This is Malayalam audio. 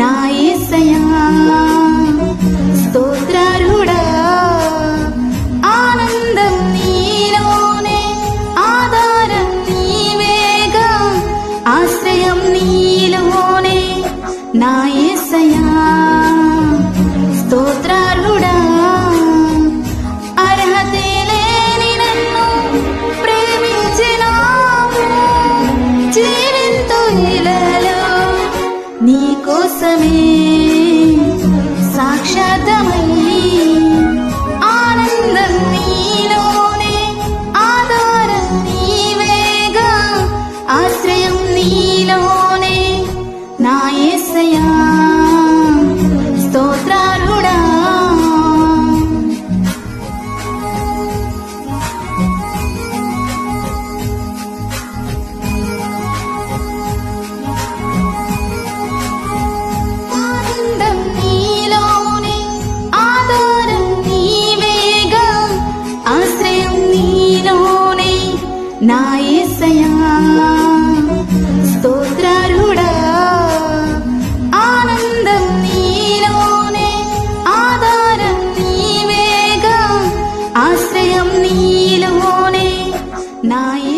നായേസയാ സ്തോത്രാരൂഢ. ആനന്ദം നീനോനെ ആധാരം നീവേഗ ആശ്രയം നീലോനെ നായസയാ साक्षादमयी आनन्दं नीलोने आधारं नी आश्रयं नीलोने नाय നായേസയാ. സ്തോത്രാരൂഢ. ആനന്ദം നീനോനെ ആധാരം നീവേഗ ആശ്രയം നീലോനെ നായ